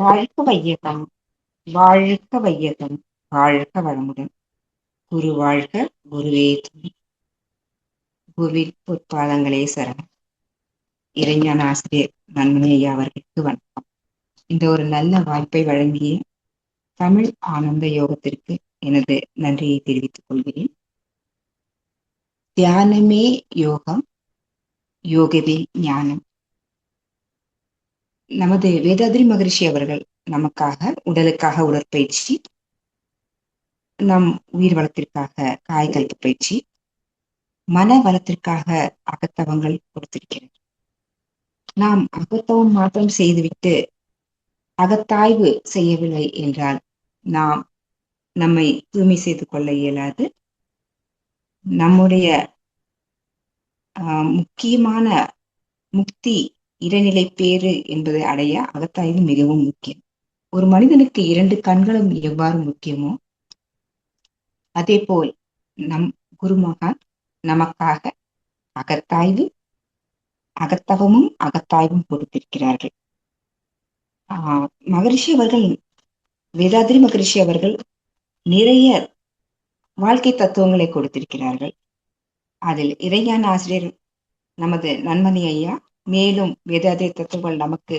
வாழ்க வையகம் வாழ்க வையகம் வாழ்க வளமுடன். குரு வாழ்க குருவே குருவின் பொற்பாதங்களே சரணம். இறைஞான ஆசிரியர் நன்மையா அவர்களுக்கு வணக்கம். இந்த ஒரு நல்ல வாய்ப்பை வழங்கிய தமிழ் ஆனந்த யோகத்திற்கு எனது நன்றியை தெரிவித்துக் கொள்கிறேன். தியானமே யோகம் யோகவே ஞானம். நமது வேதாதிரி மகரிஷி அவர்கள் நமக்காக உடலுக்காக உடற்பயிற்சி நம் உயிர் வளத்திற்காக காய்கல்ப பயிற்சி மன வளத்திற்காக அகத்தவங்கள் கொடுத்திருக்கிறது நாம் அகத்தவம் மாற்றம் செய்துவிட்டு அகத்தாய்வு செய்யவில்லை என்றால் நாம் நம்மை தூய்மை செய்து கொள்ள இயலாது. நம்முடைய முக்கியமான முக்தி இடைநிலை பேறு என்பதை அடைய அகத்தாய்வு மிகவும் முக்கியம். ஒரு மனிதனுக்கு இரண்டு கண்களும் எவ்வாறு முக்கியமோ அதே போல் நம் குருமகான் நமக்காக அகத்தாய்வு அகத்தவமும் அகத்தாய்வும் கொடுத்திருக்கிறார்கள். ஆஹ் மகரிஷி அவர்கள் வேதாதிரி மகரிஷி அவர்கள் நிறைய வாழ்க்கை தத்துவங்களை கொடுத்திருக்கிறார்கள். அதில் இறைஞான ஆசிரியர் நமது நன்மணி ஐயா மேலும் வேதாதி தத்துவங்கள் நமக்கு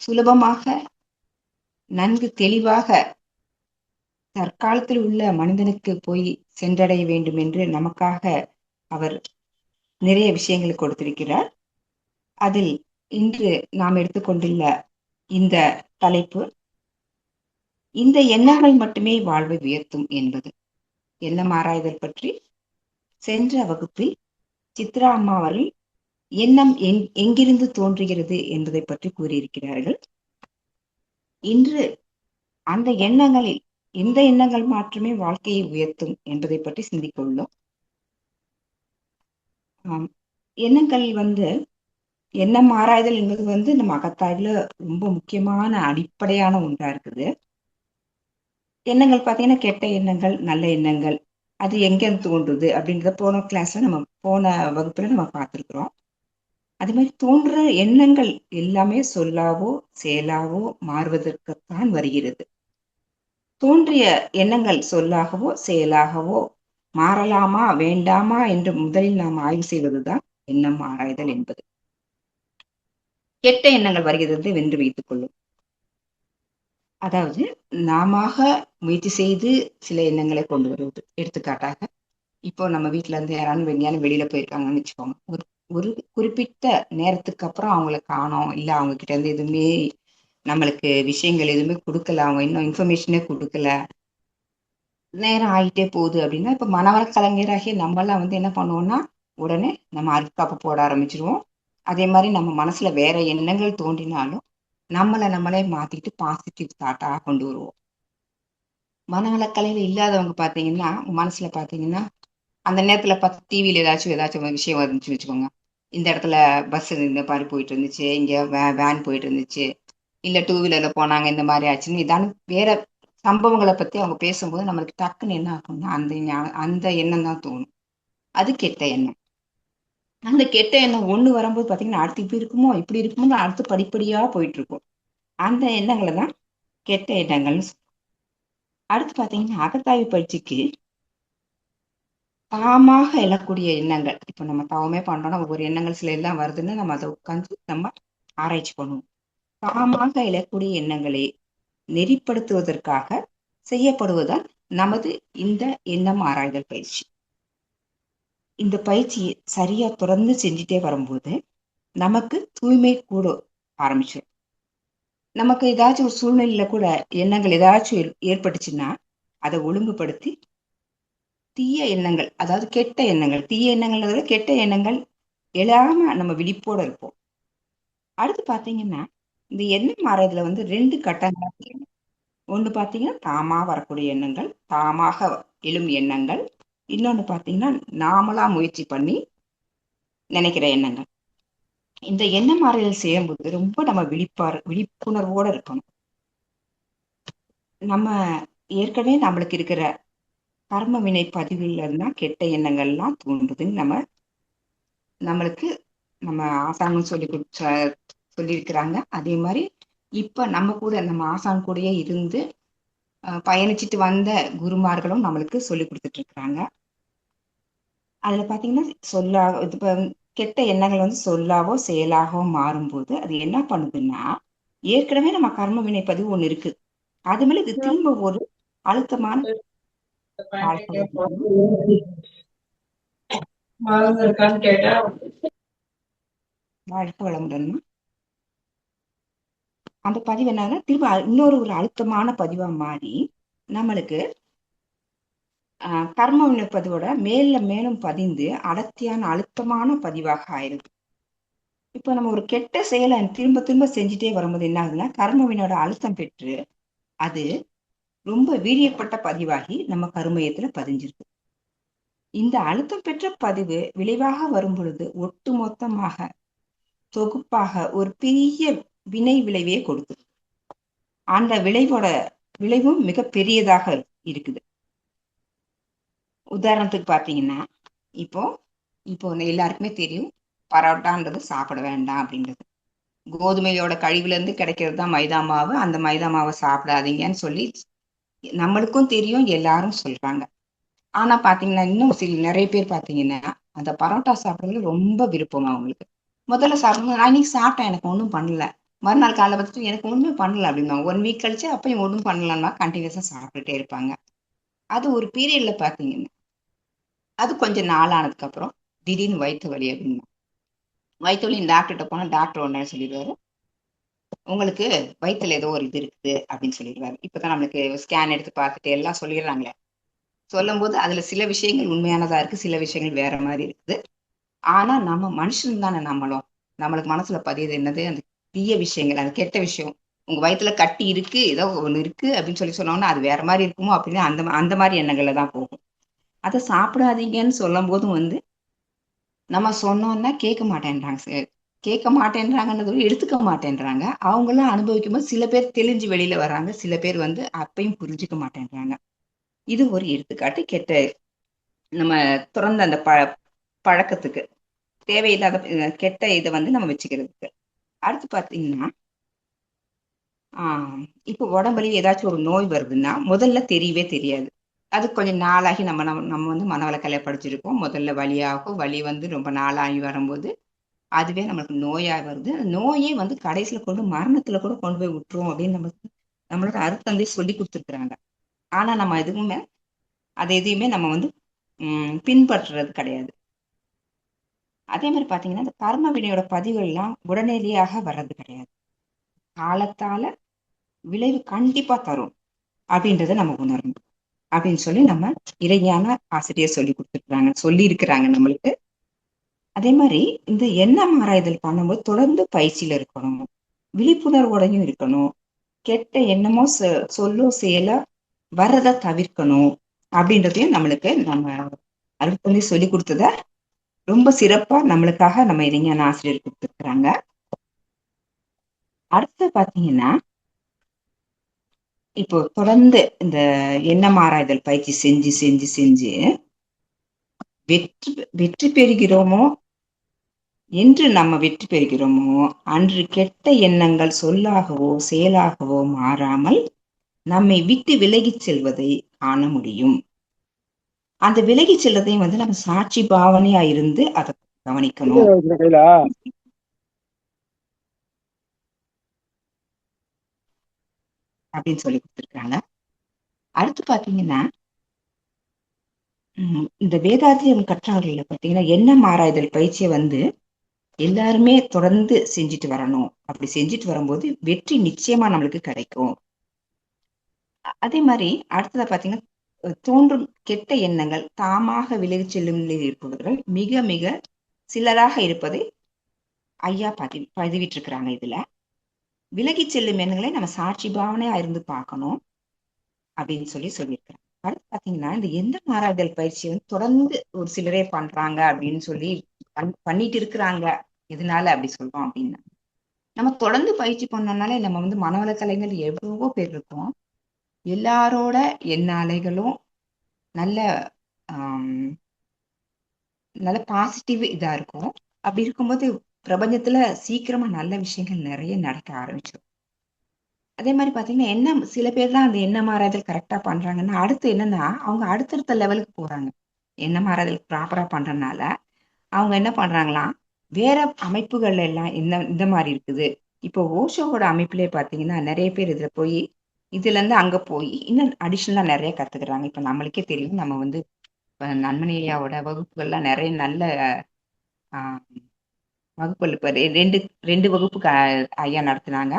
சுலபமாக நன்கு தெளிவாக தற்காலத்தில் உள்ள மனிதனுக்கு போய் சென்றடைய வேண்டும் என்று நமக்காக அவர் நிறைய விஷயங்களை கொடுத்திருக்கிறார். அதில் இன்று நாம் எடுத்துக்கொண்டுள்ள இந்த தலைப்பு இந்த எண்ணங்கள் மட்டுமே வாழ்வை உயர்த்தும் என்பது. எண்ணம் ஆராய்தல் பற்றி சென்ற வகுப்பில் சித்ரா அம்மா அவர்கள் எண்ணம் எங்கிருந்து தோன்றுகிறது என்பதை பற்றி கூறியிருக்கிறார்கள். இன்று அந்த எண்ணங்களில் இந்த எண்ணங்கள் மாற்றமே வாழ்க்கையை உயர்த்தும் என்பதை பற்றி சிந்திக்க உள்ளோம் எண்ணங்கள் வந்து எண்ணம் ஆராய்தல் என்பது வந்து நம்ம அகத்தாய்வுல ரொம்ப முக்கியமான அடிப்படையான ஒன்றா இருக்குது. எண்ணங்கள் பார்த்தீங்கன்னா கெட்ட எண்ணங்கள் நல்ல எண்ணங்கள் அது எங்க தோன்றுது அப்படின்றத போன கிளாஸ்ல நம்ம போன வகுப்புல நம்ம பார்த்துருக்குறோம். அது மாதிரி தோன்ற எண்ணங்கள் எல்லாமே சொல்லாவோ செயலாவோ மாறுவதற்குத்தான் வருகிறது. தோன்றிய எண்ணங்கள் சொல்லாகவோ செயலாகவோ மாறலாமா வேண்டாமா என்று முதலில் நாம் ஆய்வு செய்வதுதான் எண்ணம் ஆராய்தல் என்பது. கெட்ட எண்ணங்கள் வருகிறது வென்று வைத்துக் கொள்ளும். அதாவது நாம முயற்சி செய்து சில எண்ணங்களை கொண்டு வருவது. எடுத்துக்காட்டாக இப்போ நம்ம வீட்டுல இருந்து யாராலும் விஞ்ஞானம் வெளியில போயிருக்காங்கன்னு வச்சுக்கோங்க. ஒரு ஒரு குறிப்பிட்ட நேரத்துக்கு அப்புறம் அவங்கள காணோம். இல்ல அவங்க கிட்ட இருந்து எதுவுமே நம்மளுக்கு விஷயங்கள் எதுவுமே கொடுக்கல. அவங்க இன்னும் இன்ஃபர்மேஷனே கொடுக்கல. நேரம் ஆகிட்டே போகுது அப்படின்னா இப்ப மனவள கலைஞராகிய நம்மளாம் வந்து என்ன பண்ணுவோம்னா உடனே நம்ம அருட்காப்பு போட ஆரம்பிச்சிருவோம். அதே மாதிரி நம்ம மனசுல வேற எண்ணங்கள் தோன்றினாலும் நம்மளை நம்மளே மாத்திட்டு பாசிட்டிவ் தாட்டா கொண்டு வருவோம். மனநலக்கலையில இல்லாதவங்க பாத்தீங்கன்னா மனசுல பாத்தீங்கன்னா அந்த நேரத்துல பார்த்து டிவியில ஏதாச்சும் ஏதாச்சும் விஷயம் வந்துச்சு வச்சுக்கோங்க. இந்த இடத்துல பஸ் இந்த மாதிரி போயிட்டு இருந்துச்சு. இங்க வே வேன் போயிட்டு இருந்துச்சு. இல்ல டூ வீலர்ல போனாங்க இந்த மாதிரி ஆச்சுன்னு இதான வேற சம்பவங்களை பத்தி அவங்க பேசும்போது நம்மளுக்கு டக்குன்னு என்ன ஆகும்னா அந்த அந்த எண்ணம் தான் தோணும். அது கெட்ட எண்ணம். அந்த கெட்ட எண்ணம் ஒண்ணு வரும்போது பாத்தீங்கன்னா அடுத்து இப்படி இருக்குமோ இப்படி இருக்குமோ அடுத்து படிப்படியா போயிட்டு இருக்கும் அந்த எண்ணங்களை தான் கெட்ட எண்ணங்கள்னு அடுத்து பாத்தீங்கன்னா அகத்தாய்வு பயிற்சிக்கு தாமாக எழக்கூடிய எண்ணங்கள். இப்ப நம்ம பாவமே பண்றோம்னா ஒவ்வொரு எண்ணங்கள் சில எல்லாம் வருதுன்னு நம்ம அதை உட்காந்து நம்ம ஆராய்ச்சி பண்ணுவோம். தாமாக எழக்கூடிய எண்ணங்களை நெறிப்படுத்துவதற்காக செய்யப்படுவதால் நமது இந்த எண்ணம் ஆராய்தல் பயிற்சி. இந்த பயிற்சியை சரியா தொடர்ந்து செஞ்சுட்டே வரும்போது நமக்கு தூய்மை கூட ஆரம்பிச்சிடும் நமக்கு ஏதாச்சும் ஒரு சூழ்நிலையில கூட எண்ணங்கள் ஏதாச்சும் ஏற்பட்டுச்சுன்னா அதை ஒழுங்குபடுத்தி தீய எண்ணங்கள் அதாவது கெட்ட எண்ணங்கள். தீய எண்ணங்கள் கெட்ட எண்ணங்கள் எழாம நம்ம விழிப்போட இருப்போம். அடுத்து பாத்தீங்கன்னா இந்த எண்ணம் மாறதுல வந்து ரெண்டு கட்டங்கள் ஒன்று பார்த்தீங்கன்னா தாமா வரக்கூடிய எண்ணங்கள் தாமாக எழும் எண்ணங்கள். இன்னொன்று பார்த்தீங்கன்னா நாமளா முயற்சி பண்ணி நினைக்கிற எண்ணங்கள். இந்த எண்ணம் மாறுதல் செய்யும்போது ரொம்ப நம்ம விழிப்பார் விழிப்புணர்வோட இருக்கணும். நம்ம ஏற்கனவே நம்மளுக்கு இருக்கிற கர்ம வினை பதிவுல இருந்தா கெட்ட எண்ணங்கள்லாம் தோன்றுதுன்னு நம்ம நம்மளுக்கு நம்ம ஆசாங்கம் சொல்லி கொடுத்த சொல்லியிருக்கிறாங்க. அதே மாதிரி இப்ப நம்ம கூட நம்ம ஆசான் கூடயே இருந்து பயணிச்சிட்டு வந்த குருமார்களும் நம்மளுக்கு சொல்லி கொடுத்துட்டு இருக்கிறாங்க அதுல பாத்தீங்கன்னா சொல்லா இப்ப கெட்ட எண்ணங்கள் வந்து சொல்லாவோ செயலாகவோ மாறும்போது அது என்ன பண்ணுதுன்னா ஏற்கனவே நம்ம கர்ம வினை பதிவு ஒண்ணு இருக்கு. அது மேல இது திரும்ப ஒரு அழுத்தமான வாழ்க்கை இருக்கான்னு கேட்டா அந்த பதிவு என்னன்னா திரும்ப இன்னொரு ஒரு அழுத்தமான பதிவா மாறி நம்மளுக்கு ஆஹ் கர்ம வினை மேல மேலும் பதிந்து அடர்த்தியான அழுத்தமான பதிவாக ஆயிருக்கு. இப்போ நம்ம ஒரு கெட்ட செயலை திரும்ப திரும்ப செஞ்சுட்டே வரும்போது என்ன ஆகுதுன்னா கர்மவினோட அழுத்தம் பெற்று அது ரொம்ப வீரியப்பட்ட பதிவாகி நம்ம கருமையத்துல பதிஞ்சிருக்கு. இந்த அழுத்தம் பெற்ற பதிவு விளைவாக வரும் பொழுது ஒட்டு மொத்தமாக தொகுப்பாக ஒரு பெரிய வினை விளைவே கொடுக்குது. அந்த விளைவோட விளைவும் மிக பெரியதாக இருக்குது. உதாரணத்துக்கு பார்த்தீங்கன்னா இப்போ இப்போ வந்து எல்லாருக்குமே தெரியும் பரோட்டான்றது சாப்பிட வேண்டாம் அப்படின்றது. கோதுமையோட கழிவுல இருந்து கிடைக்கிறது தான் மைதா மாவு அந்த மைதா மாவை சாப்பிடாதீங்கன்னு சொல்லி நம்மளுக்கும் தெரியும் எல்லாரும் சொல்றாங்க. ஆனா பாத்தீங்கன்னா இன்னும் சில நிறைய பேர் பாத்தீங்கன்னா அந்த பரோட்டா சாப்பிடுறதுல ரொம்ப விருப்பம் அவங்களுக்கு. முதல்ல சாப்பிடும்போது நான் இன்னைக்கு சாப்பிட்டேன் எனக்கு ஒன்றும் பண்ணல. மறுநாள் காலைல பார்த்துட்டு எனக்கு ஒன்றுமே பண்ணல அப்படிம்பாங்க. ஒன் வீக் கழிச்சு அப்பயும் ஒன்றும் பண்ணலன்னா கண்டினியூஸா சாப்பிட்டுட்டே இருப்பாங்க. அது ஒரு பீரியட்ல பாத்தீங்கன்னா அது கொஞ்சம் நாள் ஆனதுக்கு அப்புறம் திடீர்னு வயிற்று வலி அப்படின்னா வயிற்று வலி டாக்டர்கிட்ட போனா டாக்டர் ஒன்றே சொல்லிடுவாரு. உங்களுக்கு வயிற்றுல ஏதோ ஒரு இது இருக்குது அப்படின்னு சொல்லிடுவாரு. இப்பதான் நம்மளுக்கு ஸ்கேன் எடுத்து பார்த்துட்டு எல்லாம் சொல்லிடுறாங்களே. சொல்லும்போது அதுல சில விஷயங்கள் உண்மையானதா இருக்கு சில விஷயங்கள் வேற மாதிரி இருக்குது. ஆனா நம்ம மனுஷன் தானே நம்மளும். நம்மளுக்கு மனசுல பதியுது என்னது? அந்த தீய விஷயங்கள் அது கெட்ட விஷயம். உங்க வயிற்றுல கட்டி இருக்கு ஏதோ ஒண்ணு இருக்கு அப்படின்னு சொல்லி சொன்னோம்னா அது வேற மாதிரி இருக்குமோ அப்படின்னு அந்த அந்த மாதிரி எண்ணங்கள்ல தான் போகும். அதை சாப்பிடாதீங்கன்னு சொல்லும் போதும் வந்து நம்ம சொன்னோம்னா கேட்க மாட்டேன்றாங்க சார். கேட்க மாட்டேன்றாங்கன்றது எடுத்துக்க மாட்டேன்றாங்க. அவங்களும் அனுபவிக்கும் போது சில பேர் தெளிஞ்சு வெளியில வராங்க சில பேர் வந்து அப்பையும் புரிஞ்சுக்க மாட்டேன்றாங்க. இது ஒரு எடுத்துக்காட்டு. கெட்ட நம்ம திறந்த அந்த ப பழக்கத்துக்கு தேவையில்லாத கெட்ட இதை வந்து நம்ம வச்சுக்கிறதுக்கு. அடுத்து பார்த்தீங்கன்னா ஆஹ் இப்போ உடம்புல ஏதாச்சும் ஒரு நோய் வருதுன்னா முதல்ல தெரியவே தெரியாது. அது கொஞ்சம் நாளாகி நம்ம நம்ம நம்ம வந்து மனவளக்கலையை படிச்சிருக்கோம். முதல்ல வலியாகும். வலி வந்து ரொம்ப நாளாகி வரும்போது அதுவே நம்மளுக்கு நோயா வருது. அந்த நோயே வந்து கடைசியில கொண்டு மரணத்துல கூட கொண்டு போய் விட்டுரும் அப்படின்னு நம்மளுக்கு நம்மளோட அருத்தந்தை சொல்லி கொடுத்துருக்குறாங்க. ஆனா நம்ம எதுவுமே அது எதையுமே நம்ம வந்து உம் பின்பற்றுறது கிடையாது. அதே மாதிரி பாத்தீங்கன்னா இந்த கர்ம வினையோட பதிவுகள் எல்லாம் உடனடியாக வர்றது கிடையாது. காலத்தால விளைவு கண்டிப்பா தரும் அப்படின்றத நம்ம உணரணும் அப்படின்னு சொல்லி நம்ம இறைஞான ஆசிரியர் சொல்லி கொடுத்துருக்குறாங்க சொல்லி இருக்கிறாங்க நம்மளுக்கு. அதே மாதிரி இந்த எண்ணம் ஆராய்தல் பண்ணும்போது தொடர்ந்து பயிற்சியில இருக்கணும். விழிப்புணர்வோடையும் இருக்கணும். கெட்ட எண்ணமோ சொல்லோ செயலா வர்றதை தவிர்க்கணும் அப்படின்றதையும் நம்மளுக்கு நம்ம அருட்பள்ளி சொல்லி கொடுத்தத ரொம்ப சிறப்பா நம்மளுக்காக நம்ம இளைஞான ஆசிரியர் கொடுத்துருக்குறாங்க. அடுத்து பாத்தீங்கன்னா இப்போ தொடர்ந்து இந்த எண்ணம் ஆராய்தல் பயிற்சி செஞ்சு செஞ்சு செஞ்சு வெற்றி வெற்றி பெறுகிறோமோ என்று நம்ம வெற்றி பெறுகிறோமோ அன்று கெட்ட எண்ணங்கள் சொல்லாகவோ செயலாகவோ மாறாமல் நம்மை விட்டு விலகிச் செல்வதை காண முடியும். அந்த விலகிச் செல்வதையும் வந்து நம்ம சாட்சி பாவனையா இருந்து அதை கவனிக்கணும். அப்படின்னு சொல்லி கொடுத்துருக்காங்க. அடுத்து பாத்தீங்கன்னா உம் இந்த வேதாத்தியம் கற்றவர்கள பாத்தீங்கன்னா எண்ணம் ஆராய்தல் பயிற்சியை வந்து எல்லாருமே தொடர்ந்து செஞ்சுட்டு வரணும். அப்படி செஞ்சுட்டு வரும்போது வெற்றி நிச்சயமா நம்மளுக்கு கிடைக்கும். அதே மாதிரி அடுத்ததா பாத்தீங்கன்னா தோன்றும் கெட்ட எண்ணங்கள் தாமாக விலகி செல்லும் நிலையில் இருப்பவர்கள் மிக மிக சிலராக இருப்பதை ஐயா பதிவு பதிவிட்டிருக்கிறாங்க இதுல. விலகி செல்லும் எண்ணங்களை நம்ம சாட்சி பாவனையா இருந்து பார்க்கணும் அப்படின்னு சொல்லி சொல்லியிருக்கிறாங்க. அடுத்து பாத்தீங்கன்னா இந்த எந்த மாறாதல் பயிற்சி வந்து தொடர்ந்து ஒரு சிலரே பண்றாங்க அப்படின்னு சொல்லி பண்- பண்ணிட்டு இருக்கிறாங்க. எதனால அப்படி சொல்றோம் அப்படின்னா நம்ம தொடர்ந்து பயிற்சி பண்ணோம்னாலே நம்ம வந்து மனவள கலைஞர் எவ்வளவோ பேர் இருக்கோம். எல்லாரோட எண்ணாலைகளும் நல்ல நல்ல பாசிட்டிவ் இதா இருக்கும். அப்படி இருக்கும்போது பிரபஞ்சத்துல சீக்கிரமா நல்ல விஷயங்கள் நிறைய நடக்க ஆரம்பிச்சிடும் அதே மாதிரி பாத்தீங்கன்னா என்ன சில பேர் தான் அந்த எண்ணம் மாறாதல் கரெக்டா பண்றாங்கன்னா அடுத்து என்னன்னா அவங்க அடுத்தடுத்த லெவலுக்கு போறாங்க. எண்ணம் மாறாதல் ப்ராப்பரா பண்றதுனால அவங்க என்ன பண்றாங்களாம் வேற அமைப்புகள் எல்லாம் இந்த இந்த மாதிரி இருக்குது. இப்போ ஓஷோவோட அமைப்பிலே பார்த்தீங்கன்னா நிறைய பேர் இதுல போய் இதுல இருந்து போய் இன்னும் அடிஷ்னலாக நிறைய கத்துக்கிறாங்க. இப்போ நம்மளுக்கே தெரியும் நம்ம வந்து இப்ப வகுப்புகள்லாம் நிறைய நல்ல ஆஹ், வகுப்புகள் இப்போ ரெண்டு ரெண்டு வகுப்பு க- ஐயா நடத்துனாங்க.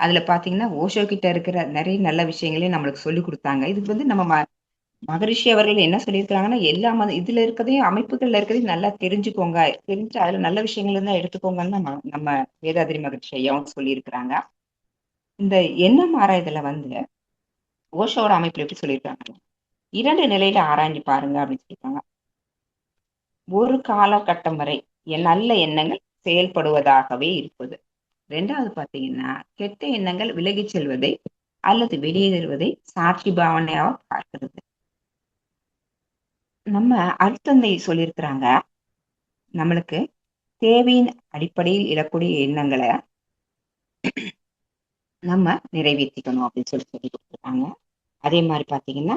அதில் பார்த்தீங்கன்னா ஓஷோ கிட்ட இருக்கிற நிறைய நல்ல விஷயங்களையும் நம்மளுக்கு சொல்லி கொடுத்தாங்க. இதுக்கு வந்து நம்ம ம- மகரிஷி அவர்கள் என்ன சொல்லியிருக்கிறாங்கன்னா எல்லா மத இதுல இருக்கிறதையும் அமைப்புகள்ல இருக்கதையும் நல்லா தெரிஞ்சுக்கோங்க. தெரிஞ்சு அதுல நல்ல விஷயங்கள் இருந்தா எடுத்துக்கோங்கன்னு நம்ம நம்ம வேதாதிரி மகரிஷி ஐயாவும் சொல்லியிருக்கிறாங்க. இந்த எண்ணம் ஆராய்தல வந்து ஓஷோட அமைப்புல எப்படி சொல்லியிருக்காங்க? இரண்டு நிலையில ஆராய்ஞ்சு பாருங்க அப்படின்னு சொல்லியிருக்காங்க. ஒரு காலகட்டம் வரை நல்ல எண்ணங்கள் செயல்படுவதாகவே இருப்பது. ரெண்டாவது பாத்தீங்கன்னா கெட்ட எண்ணங்கள் விலகி செல்வதை அல்லது வெளியேறுவதை சாட்சி பாவனையாக பார்க்கிறது. நம்ம அருத்தந்தை சொல்லியிருக்கிறாங்க நம்மளுக்கு தேவையின் அடிப்படையில் இழக்கூடிய எண்ணங்களை நம்ம நிறைவேற்றிக்கணும் அப்படின்னு சொல்லி சொல்லி கொடுத்துருக்காங்க அதே மாதிரி பார்த்தீங்கன்னா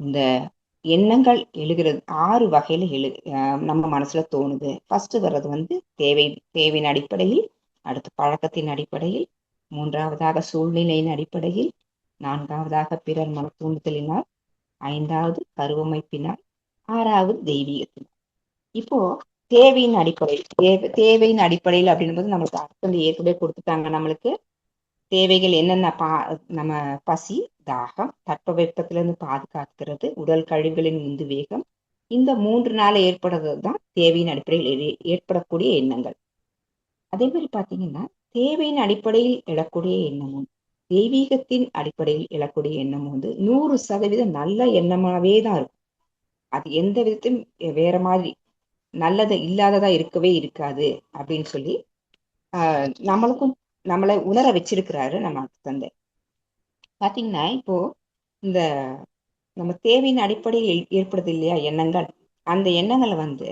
இந்த எண்ணங்கள் எழுகிறது ஆறு வகையில் எழு நம்ம மனசுல தோணுது. ஃபர்ஸ்ட் வர்றது வந்து தேவை தேவையின் அடிப்படையில் அடுத்து பழக்கத்தின் அடிப்படையில் மூன்றாவதாக சூழ்நிலையின் அடிப்படையில் நான்காவதாக பிறர் மன தூண்டுதலினால் ஐந்தாவது கருவமைப்பினால் ஆறாவது தெய்வீகத்தின் இப்போ தேவையின் அடிப்படையில் தேவை தேவையின் அடிப்படையில் அப்படின்போது நம்மளுக்கு அர்த்தம் ஏற்கனவே கொடுத்துட்டாங்க. நம்மளுக்கு தேவைகள் என்னென்ன பா நம்ம பசி தாகம் தட்பவெப்பத்திலிருந்து பாதுகாக்கிறது உடல் கழிவுகளின் உந்து வேகம் இந்த மூன்று நாள் ஏற்படுறது தான் தேவையின் அடிப்படையில் ஏ- ஏற்படக்கூடிய எண்ணங்கள். அதே மாதிரி பாத்தீங்கன்னா தேவையின் அடிப்படையில் எழக்கூடிய எண்ணமும் தெய்வீகத்தின் அடிப்படையில் எழக்கூடிய எண்ணமும் வந்து நூறு சதவீதம் நல்ல எண்ணமாவே தான் இருக்கும். அது எந்த விதத்தையும் வேற மாதிரி நல்லது இல்லாததா இருக்கவே இருக்காது அப்படின்னு சொல்லி ஆஹ் நம்மளுக்கும் நம்மளை உணர வச்சிருக்கிறாரு நம்ம தந்தை. பாத்தீங்கன்னா இப்போ இந்த நம்ம தேவையின் அடிப்படையில் ஏற்படுது இல்லையா எண்ணங்கள்? அந்த எண்ணங்களை வந்து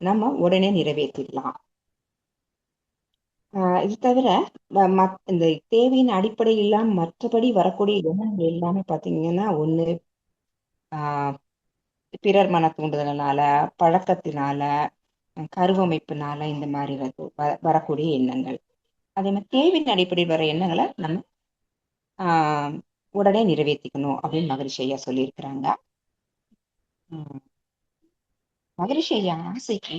நம்ம உடனே நிறைவேற்றிடலாம். ஆஹ் இது தவிர மத்- இந்த தேவையின் அடிப்படையில் மற்றபடி வரக்கூடிய எண்ணங்கள் எல்லாமே பாத்தீங்கன்னா ஒண்ணு ஆஹ் பிறர் மன தூண்டுதலால பழக்கத்தினால கருவமைப்பினால இந்த மாதிரி வந்து வ- வரக்கூடிய எண்ணங்கள். அதே மாதிரி தேவையின் அடிப்படையில் வர எண்ணங்களை நம்ம ஆஹ் உடனே நிறைவேற்றிக்கணும் அப்படின்னு மகரிஷி ஐயா சொல்லியிருக்கிறாங்க. உம் மகரிஷி ஐயா ஆசைக்கு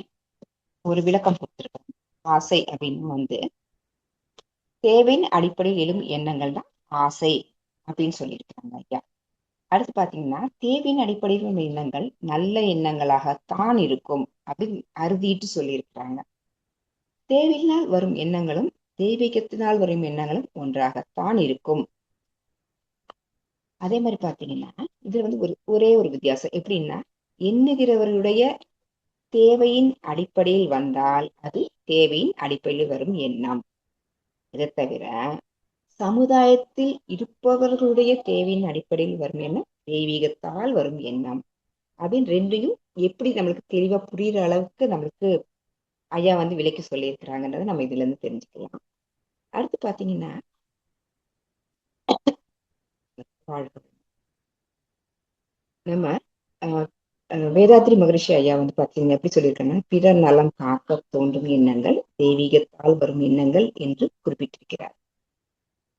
ஒரு விளக்கம் கொடுத்திருக்காங்க ஆசை அப்படின்னு வந்து தேவையின் அடிப்படையில் எழும் எண்ணங்கள் தான் ஆசை அப்படின்னு சொல்லியிருக்கிறாங்க ஐயா. அடுத்து பாத்தீங்கன்னா தேவையின் அடிப்படையில் உள்ள எண்ணங்கள் நல்ல எண்ணங்களாகத்தான் இருக்கும் அப்படின்னு அறுதிட்டு சொல்லியிருக்கிறாங்க. தேவையினால் வரும் எண்ணங்களும் தெய்வீகத்தினால் வரும் எண்ணங்களும் ஒன்றாகத்தான் இருக்கும். அதே மாதிரி பாத்தீங்கன்னா இதுல வந்து ஒரு ஒரே ஒரு வித்தியாசம். எப்படின்னா எண்ணுகிறவருடைய தேவையின் அடிப்படையில் வந்தால் அது தேவையின் அடிப்படையில் வரும் எண்ணம். இதை தவிர சமுதாயத்தில் இருப்பவர்களுடைய தேவையின் அடிப்படையில் வரும் எண்ணம் தெய்வீகத்தால் வரும் எண்ணம். அப்படின்னு ரெண்டையும் எப்படி நம்மளுக்கு தெளிவா புரியுற அளவுக்கு நம்மளுக்கு ஐயா வந்து விலைக்கு சொல்லியிருக்கிறாங்கன்றதை நம்ம இதுல இருந்து தெரிஞ்சுக்கலாம். அடுத்து பாத்தீங்கன்னா நம்ம வேதாத்ரி மகரிஷி ஐயா வந்து பாத்தீங்கன்னா எப்படி சொல்லியிருக்காங்கன்னா பிறர் நலம் காக்க தோன்றும் எண்ணங்கள் தெய்வீகத்தால் வரும் எண்ணங்கள் என்று குறிப்பிட்டிருக்கிறார்.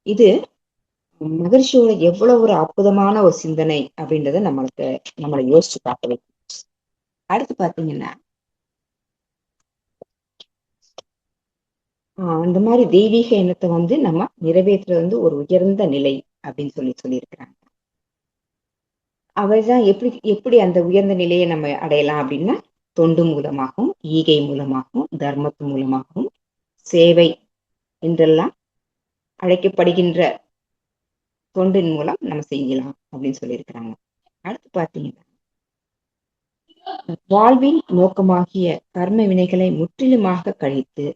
இது மகிழ்ச்சியோட எவ்வளவு ஒரு அற்புதமான ஒரு சிந்தனை அப்படின்றத நம்மளுக்கு நம்மளை யோசிச்சு பார்க்க வைக்கும். அடுத்து பாத்தீங்கன்னா ஆஹ் அந்த மாதிரி தெய்வீக எண்ணத்தை வந்து நம்ம நிறைவேற்றுறது வந்து ஒரு உயர்ந்த நிலை அப்படின்னு சொல்லி சொல்லியிருக்கிறாங்க. அவர்தான் எப்படி எப்படி அந்த உயர்ந்த நிலையை நம்ம அடையலாம் அப்படின்னா தொண்டு மூலமாகவும் ஈகை மூலமாகவும் தர்மத்து மூலமாகவும் சேவை என்றெல்லாம் அழைக்கப்படுகின்ற தொண்டின் மூலம் நம்ம செய்யலாம் அப்படின்னு சொல்லியிருக்கிறாங்க. அடுத்து பார்த்தீங்கன்னா வாழ்வின் நோக்கமாகிய கர்ம வினைகளை முற்றிலுமாக கழித்து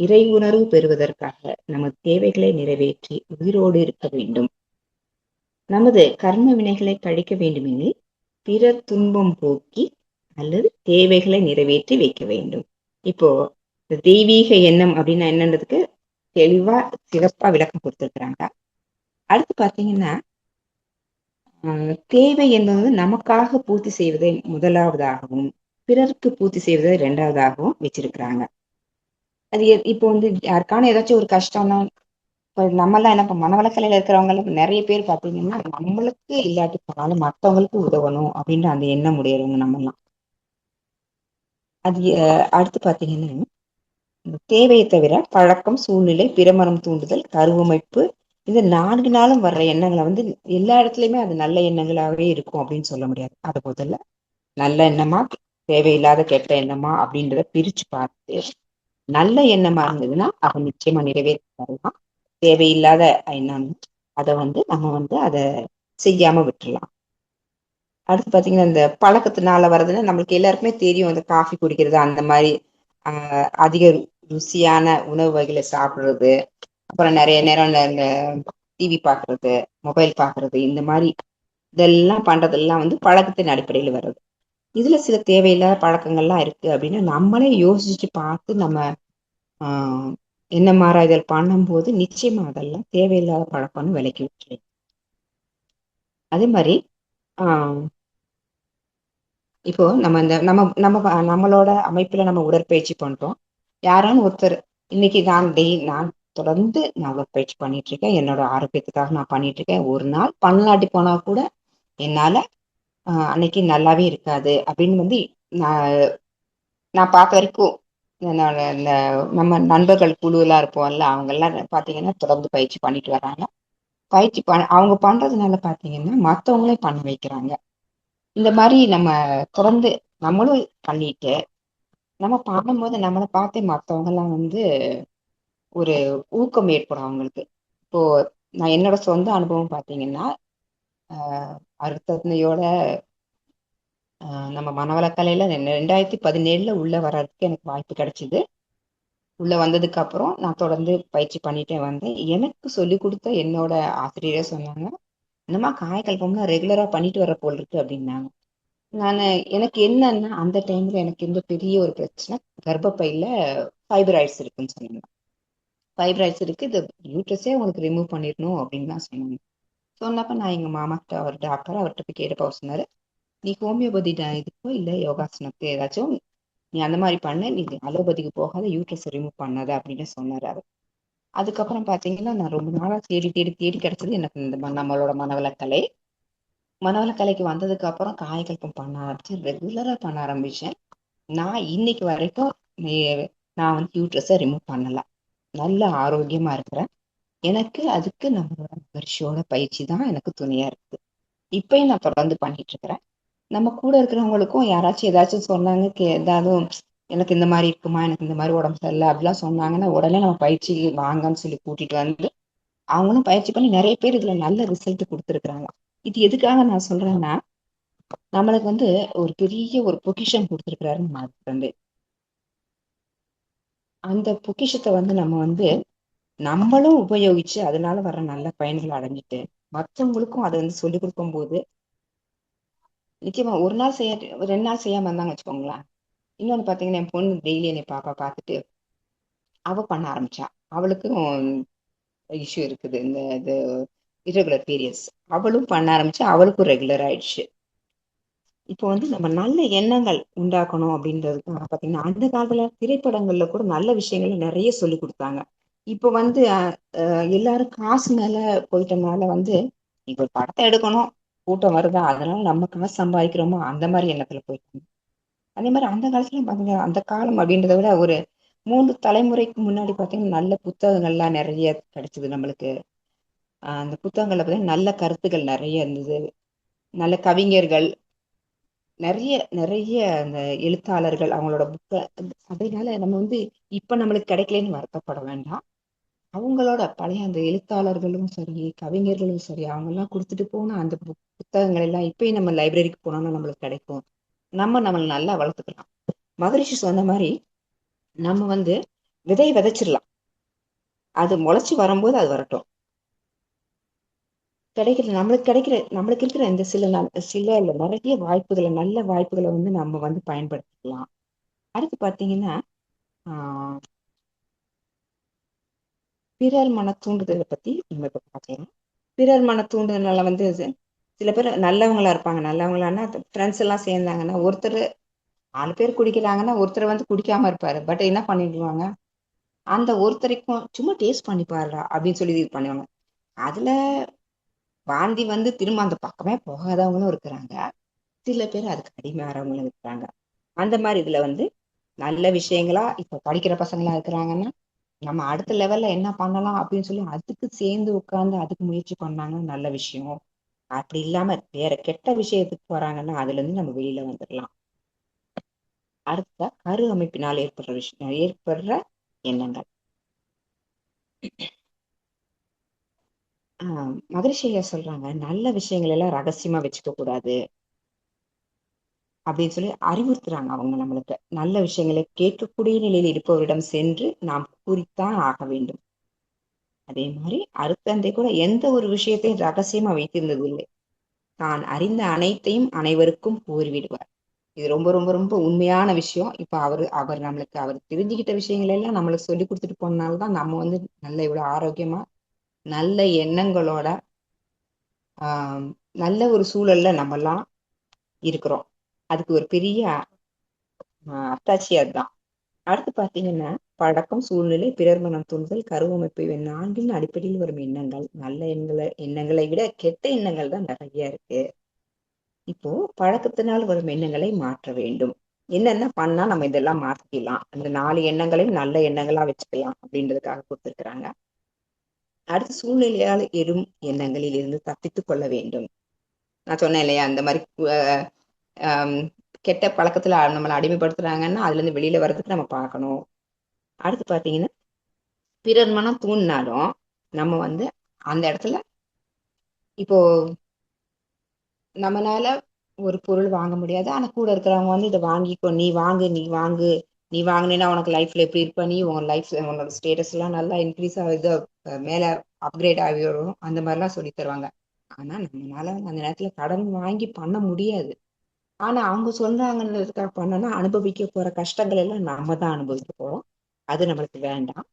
இறை உணர்வு பெறுவதற்காக நமது தேவைகளை நிறைவேற்றி உயிரோடு இருக்க வேண்டும். நமது கர்ம வினைகளை கழிக்க வேண்டுமெனில் பிற துன்பம் போக்கி அல்லது தேவைகளை நிறைவேற்றி வைக்க வேண்டும். இப்போ இந்த தெய்வீக எண்ணம் அப்படின்னா என்னன்றதுக்கு தெளிவா சிறப்பா விளக்கம் கொடுத்துருக்குறாங்க. அடுத்து பாத்தீங்கன்னா ஆஹ் தேவை என்பது நமக்காக பூர்த்தி செய்வதை முதலாவதாகவும் பிறருக்கு பூர்த்தி செய்வதை இரண்டாவதாகவும் வச்சிருக்கிறாங்க. அது இப்போ வந்து யாருக்கான ஏதாச்சும் ஒரு கஷ்டம்னா இப்போ நம்மலாம் என்ன இப்ப மனவளக்கலையில இருக்கிறவங்களுக்கு நிறைய பேர் பார்த்தீங்கன்னா நம்மளுக்கு இல்லாட்டி போனாலும் மற்றவங்களுக்கு உதவணும் அப்படின்ற அந்த எண்ணம் உடையவங்க நம்மலாம் அது அடுத்து பார்த்தீங்கன்னா தேவையை தவிர பழக்கம் சூழ்நிலை பிரமரம் தூண்டுதல் கருவமைப்பு இந்த நான்கு நாளும் வர்ற எண்ணங்களை வந்து எல்லா இடத்துலயுமே அது நல்ல எண்ணங்களாவே இருக்கும் அப்படின்னு சொல்ல முடியாது. அது முதல்ல நல்ல எண்ணமா தேவையில்லாத கெட்ட எண்ணமா அப்படின்றத பிரிச்சு பார்த்து நல்ல எண்ணமா இருந்ததுன்னா அவன் நிச்சயமா நிறைவேற்றி தரலாம் தேவையில்லாத எண்ணம். அதை வந்து நம்ம வந்து அதை செய்யாம விட்டுறலாம். அடுத்து பாத்தீங்கன்னா இந்த பழக்கத்தினால வர்றதுன்னா நம்மளுக்கு எல்லாருக்குமே தெரியும் அந்த காஃபி குடிக்கிறது அந்த மாதிரி ஆஹ் அதிக ருசியான உணவு வகைகளை சாப்பிடுறது அப்புறம் நிறைய நேரம் இந்த- டிவி பாக்குறது மொபைல் பாக்குறது இந்த மாதிரி இதெல்லாம் பண்றதெல்லாம் வந்து பழக்கத்தின் அடிப்படையில் வருது இதுல சில தேவையில்லாத பழக்கங்கள்லாம் இருக்கு அப்படின்னா நம்மளே யோசிச்சு பார்த்து நம்ம ஆஹ் என்ன இதில் பண்ணும்போது நிச்சயமா அதெல்லாம் தேவையில்லாத பழக்கம்னு விலக்கி விட்டுரு அதே மாதிரி ஆஹ் இப்போ நம்ம இந்த நம்ம நம்ம நம்மளோட அமைப்புல நம்ம உடற்பயிற்சி பண்றோம் யாரான்னு ஒருத்தர் இன்னைக்கு நான் டெய் நான் தொடர்ந்து நான் பயிற்சி பண்ணிட்டு இருக்கேன் என்னோட ஆரோக்கியத்துக்காக நான் பண்ணிட்டு இருக்கேன் ஒரு நாள் பண்ணலாட்டி போனா கூட என்னால அன்னைக்கு நல்லாவே இருக்காது. அப்படின்னு வந்து நான் நான் பார்த்த வரைக்கும் என்னோட இந்த நம்ம நண்பர்கள் குழுவெல்லாம் இருப்போம்ல அவங்க எல்லாம் தொடர்ந்து பயிற்சி பண்ணிட்டு வராங்க. பயிற்சி பண்ண அவங்க பண்றதுனால பார்த்தீங்கன்னா மற்றவங்களே பண்ண வைக்கிறாங்க. இந்த மாதிரி நம்ம தொடர்ந்து நம்மளும் பண்ணிட்டு நம்ம பாடும்போது நம்மளை பார்த்தே மத்தவங்க எல்லாம் வந்து ஒரு ஊக்கம் ஏற்படும் அவங்களுக்கு. இப்போ நான் என்னோட சொந்த அனுபவம் பாத்தீங்கன்னா ஆஹ் ஆஹ் நம்ம மனவளக்கலையில ரெண்டாயிரத்தி பதினேழுல உள்ள வர்றதுக்கு எனக்கு வாய்ப்பு கிடைச்சிது. உள்ள வந்ததுக்கு அப்புறம் நான் தொடர்ந்து பயிற்சி பண்ணிட்டே வந்தேன். எனக்கு சொல்லி கொடுத்த என்னோட ஆசிரியரே சொன்னாங்க என்னம்மா காயக்கல்பம்லாம் ரெகுலரா பண்ணிட்டு வர போல் இருக்கு அப்படின்னாங்க. நான் எனக்கு என்னன்னா அந்த டைம்ல எனக்கு இந்த பெரிய ஒரு பிரச்சனை. கர்ப்பப்பையில ஃபைப்ராய்ட்ஸ் இருக்குன்னு சொன்னாங்க. ஃபைப்ராய்ட்ஸ் இருக்கு. இது யூட்ரஸே உங்களுக்கு ரிமூவ் பண்ணிடணும் அப்படின்னு தான் சொன்னாங்க. சொன்னப்ப நான் எங்க மாமா கிட்ட அவர் டாக்டர் அவர்கிட்ட போய் கேட்டப்ப அவர் சொன்னாரு நீ ஹோமியோபதி இதுக்கோ இல்லை யோகாசனத்துக்கு ஏதாச்சும் நீ அந்த மாதிரி பண்ண. நீ அலோபதிக்கு போகாத யூட்ரஸ் ரிமூவ் பண்ணாத அப்படின்னு சொன்னார் அவர். அதுக்கப்புறம் பாத்தீங்கன்னா நான் ரொம்ப நாளா தேடி தேடி தேடி கிடைச்சது எனக்கு இந்த நம்மளோட மனவளக்கலை. மனவளக்கலைக்கு வந்ததுக்கு அப்புறம் காயகல்பம் பண்ண ஆரம்பிச்சேன். ரெகுலரா பண்ண ஆரம்பிச்சேன். நான் இன்னைக்கு வரைக்கும் நான் வந்து யூட்ரஸை ரிமூவ் பண்ணல நல்ல ஆரோக்கியமா இருக்கிறேன். எனக்கு அதுக்கு நம்மளோட வருஷோட பயிற்சி தான் எனக்கு துணையா இருக்குது. இப்பயும் நான் தொடர்ந்து பண்ணிட்டு இருக்கிறேன். நம்ம கூட இருக்கிறவங்களுக்கும் யாராச்சும் ஏதாச்சும் சொன்னாங்க கே ஏதாவது எனக்கு இந்த மாதிரி இருக்குமா எனக்கு இந்த மாதிரி உடம்பு சரியில்லை அப்படிலாம் சொன்னாங்கன்னா உடனே நம்ம பயிற்சி வாங்கன்னு சொல்லி கூட்டிட்டு வந்து அவங்களும் பயிற்சி பண்ணி நிறைய பேர் இதுல நல்ல ரிசல்ட் கொடுத்துருக்குறாங்க. இது எதுக்காக நான் சொல்றேன்னா நம்மளுக்கு வந்து ஒரு பெரிய ஒரு பொக்கிஷன் கொடுத்துருக்கிறாரு நம்ம அந்த பொக்கிஷத்தை வந்து நம்ம வந்து நம்மளும் உபயோகிச்சு அதனால வர நல்ல பயன்களை அடைஞ்சிட்டு மற்றவங்களுக்கும் அதை வந்து சொல்லி கொடுக்கும்போது நிச்சயமா ஒரு நாள் செய்ய ரெண்டு நாள் செய்யாம இருந்தாங்க வச்சுக்கோங்களேன். இன்னொன்னு பாத்தீங்கன்னா என் பொண்ணு டெய்லி என்னை பாப்பா பார்த்துட்டு அவ பண்ண ஆரம்பிச்சா. அவளுக்கும் இஷ்யூ இருக்குது. இந்த இது இரகுலர் பீரியட்ஸ் அவளும் பண்ண ஆரம்பிச்சு அவளுக்கும் ரெகுலர் ஆயிடுச்சு. இப்போ வந்து நம்ம நல்ல எண்ணங்கள் உண்டாக்கணும் அப்படின்றதுக்கு பாத்தீங்கன்னா அந்த காலத்துல திரைப்படங்கள்ல கூட நல்ல விஷயங்களை நிறைய சொல்லி கொடுத்தாங்க. இப்போ வந்து எல்லாரும் காசு மேல போயிட்டனால வந்து இப்போ ஒரு படத்தை எடுக்கணும் கூட்டம் வருதா அதனால நம்ம காசு சம்பாதிக்கிறோமோ அந்த மாதிரி எண்ணத்துல போயிட்டாங்க. அதே மாதிரி அந்த காலத்துல பாத்தீங்க அந்த காலம் அப்படின்றத விட ஒரு மூன்று தலைமுறைக்கு முன்னாடி பாத்தீங்கன்னா நல்ல புத்தகங்கள்லாம் நிறைய கிடைச்சது நம்மளுக்கு. அந்த புத்தகங்கள்ல பார்த்தீங்கன்னா நல்ல கருத்துக்கள் நிறைய இருந்தது. நல்ல கவிஞர்கள் நிறைய நிறைய அந்த எழுத்தாளர்கள் அவங்களோட புக்க அதனால நம்ம வந்து இப்ப நம்மளுக்கு கிடைக்கலன்னு வருத்தப்பட வேண்டாம். அவங்களோட பழைய அந்த எழுத்தாளர்களும் சரி கவிஞர்களும் சரி அவங்க எல்லாம் கொடுத்துட்டு போன அந்த புக்- புத்தகங்கள் எல்லாம் இப்பயும் நம்ம லைப்ரரிக்கு போனோம்னா நம்மளுக்கு கிடைக்கும். நம்ம நம்மளை நல்லா வளர்த்துக்கலாம். மகரிஷி சொன்ன மாதிரி நம்ம வந்து விதை விதைச்சிடலாம். அது முளைச்சு வரும்போது அது வரட்டும். கிடைக்கிற நம்மளுக்கு கிடைக்கிற நம்மளுக்கு இருக்கிற இந்த சில சில இல்லை நிறைய வாய்ப்புகளை நல்ல வாய்ப்புகளை வந்து நம்ம வந்து பயன்படுத்திக்கலாம். அடுத்து பாத்தீங்கன்னா ஆஹ் பிறர் மன தூண்டுதலை பத்தி நம்ம இப்போ பார்க்கலாம். பிறர் மன தூண்டுதலால வந்து சில பேர் நல்லவங்களா இருப்பாங்க. நல்லவங்களான்னா ஃப்ரெண்ட்ஸ் எல்லாம் சேர்ந்தாங்கன்னா ஒருத்தர் நாலு பேர் குடிக்கிறாங்கன்னா ஒருத்தர் வந்து குடிக்காம இருப்பாரு. பட் என்ன பண்ணிடுவாங்க? அந்த ஒருத்தரைக்கும் சும்மா டேஸ்ட் பண்ணி பாருடா அப்படின்னு சொல்லி இது பண்ணுவாங்க. அதுல வாந்தி வந்து திரும்ப அந்த பக்கமே போகாதவங்களும் இருக்கிறாங்க. சில பேர் அதுக்கு அடிமையாறவங்களும் இருக்கிறாங்க. அந்த மாதிரி இதுல வந்து நல்ல விஷயங்களா இப்ப படிக்கிற பசங்களா இருக்கிறாங்கன்னா நம்ம அடுத்த லெவல்ல என்ன பண்ணலாம் அப்படின்னு சொல்லி அதுக்கு சேர்ந்து உட்கார்ந்து அதுக்கு முயற்சி பண்ணாங்கன்னா நல்ல விஷயம். அப்படி இல்லாம வேற கெட்ட விஷயத்துக்கு போறாங்கன்னா அதுல இருந்து நம்ம வெளியில வந்துடலாம் அடுத்த கரு அமைப்பினால் ஏற்படுற விஷயம் ஏற்படுற எண்ணங்கள். ஆஹ் மகரிஷியா சொல்றாங்க. நல்ல விஷயங்கள் எல்லாம் ரகசியமா வச்சுக்க கூடாது. அப்படின்னு சொல்லி அறிவுறுத்துறாங்க அவங்க நம்மளுக்கு. நல்ல விஷயங்களை கேட்கக்கூடிய நிலையில் இருப்பவரிடம் சென்று நாம் கூறித்தான் ஆக வேண்டும். அதே மாதிரி அருத்தந்தை கூட எந்த ஒரு விஷயத்தையும் ரகசியமா வைத்திருந்தது இல்லை தான் அறிந்த அனைத்தையும் அனைவருக்கும் கூறிவிடுவார். இது ரொம்ப ரொம்ப ரொம்ப உண்மையான விஷயம். இப்ப அவர் அவர் நம்மளுக்கு அவர் தெரிஞ்சுக்கிட்ட விஷயங்கள் எல்லாம் நம்மளுக்கு சொல்லி கொடுத்துட்டு போனால்தான் நம்ம வந்து நல்ல இவ்வளவு ஆரோக்கியமா நல்ல எண்ணங்களோட ஆஹ் நல்ல ஒரு சூழல்ல நம்ம எல்லாம் இருக்கிறோம். அதுக்கு ஒரு பெரிய அத்தாட்சி அதுதான் அடுத்து பாத்தீங்கன்னா பழக்கம் சூழ்நிலை பிறர் மனம் தூண்டுதல் கருவமைப்பு இவை நான்கின் அடிப்படையில் வரும் எண்ணங்கள். நல்ல எண்ணங்களை எண்ணங்களை விட கெட்ட எண்ணங்கள் தான் நிறைய இருக்கு. இப்போ பழக்கத்தினால் வரும் எண்ணங்களை மாற்ற வேண்டும். என்னென்ன பண்ணா நம்ம இதெல்லாம் மாத்திக்கலாம். அந்த நாலு எண்ணங்களையும் நல்ல எண்ணங்களா வச்சுக்கலாம் அப்படின்றதுக்காக கொடுத்துருக்குறாங்க. அடுத்து சூழ்நிலையால் எறும் எண்ணங்களில் இருந்து தப்பித்து கொள்ள வேண்டும். நான் சொன்னேன் இல்லையா அந்த மாதிரி கெட்ட பழக்கத்துல நம்மளை அடிமைப்படுத்துறாங்கன்னா அதுல இருந்து வெளியில வர்றதுக்கு நம்ம பார்க்கணும். அடுத்து பாத்தீங்கன்னா பிறர் மனம் தூண்டினாலும் நம்ம வந்து அந்த இடத்துல இப்போ நம்மனால ஒரு பொருள் வாங்க முடியாது. ஆனா கூட இருக்கிறவங்க வந்து இதை வாங்கிக்கோ நீ வாங்கு நீ வாங்கு நீ வாங்கினீன்னா உனக்கு லைஃப்ல எப்படி இருப்ப? நீ உன் லைஃப் உன்னோட ஸ்டேட்டஸ் எல்லாம் நல்லா இன்க்ரீஸ் ஆகுது மேல அப்கிரேட் ஆகி வரும். அந்த மாதிரிலாம் சொல்லி தருவாங்க. ஆனா நம்மளால அந்த நேரத்துல கடன் வாங்கி பண்ண முடியாது. ஆனா அவங்க சொல்றாங்கன்றதுக்காக பண்ணோம்னா அனுபவிக்க போற கஷ்டங்கள் எல்லாம் நாம தான் அனுபவிக்க போறோம். அது நம்மளுக்கு வேண்டாம்.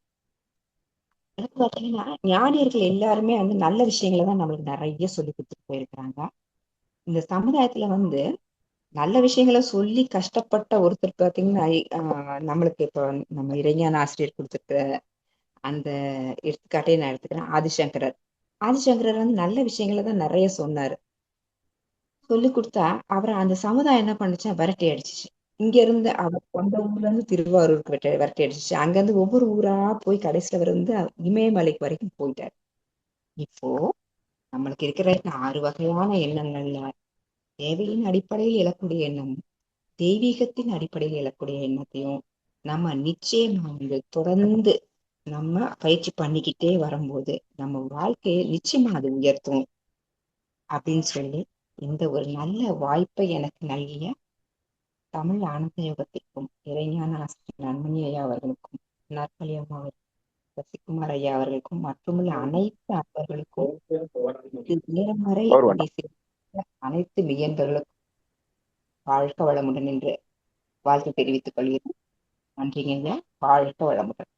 எனக்கு பார்த்தீங்கன்னா ஞானியர்கள் எல்லாருமே வந்து நல்ல விஷயங்களை தான் நம்மளுக்கு நிறைய சொல்லி கொடுத்துட்டு போயிருக்கிறாங்க. இந்த சமுதாயத்துல வந்து நல்ல விஷயங்களை சொல்லி கஷ்டப்பட்ட ஒருத்தர் பார்த்தீங்கன்னா நம்மளுக்கு இப்போ நம்ம இளைஞான ஆசிரியர் கொடுத்துருக்க அந்த எடுத்துக்காட்டே நான் எடுத்துக்கிறேன். ஆதிசங்கரர். ஆதிசங்கரர் வந்து நல்ல விஷயங்களை தான் நிறைய சொன்னாரு. சொல்லி கொடுத்தா அவரை அந்த சமுதாயம் என்ன பண்ணுச்சா விரட்டி அடிச்சிச்சு. இங்க இருந்து அவர் சொந்த ஊர்ல இருந்து திருவாரூருக்கு விரட்டி விரட்டி அடிச்சிச்சு. அங்க இருந்து ஒவ்வொரு ஊரா போய் கடைசியில அவர் வந்து இமயமலைக்கு வரைக்கும் போயிட்டார். இப்போ நம்மளுக்கு இருக்கிற ஆறு வகையான எண்ணங்கள்ல தேவையின் அடிப்படையில் எழக்கூடிய எண்ணம் தெய்வீகத்தின் அடிப்படையில் எழக்கூடிய எண்ணத்தையும் நம்ம நிச்சயமா வந்து தொடர்ந்து நம்ம பயிற்சி பண்ணிக்கிட்டே வரும்போது நம்ம வாழ்க்கையை நிச்சயமா அது உயர்த்தும் அப்படின்னு சொல்லி இந்த ஒரு நல்ல வாய்ப்பை எனக்கு நல்கிய தமிழ் ஆனந்த யோகத்திற்கும் இறைஞான ஆசிரியர் நன்மணி ஐயா அவர்களுக்கும் நாற்காலி அம்மா சசிகுமார் ஐயா அவர்களுக்கும் மற்றுமுள்ள அனைத்து அன்பர்களுக்கும் நேரம் வரை அனைத்து மெய்யன்பர்களுக்கும் வாழ்க்க வளமுடன் என்று வாழ்த்து தெரிவித்துக் கொள்கிறேன். நன்றிங்க வாழ்க்க வளமுடன்.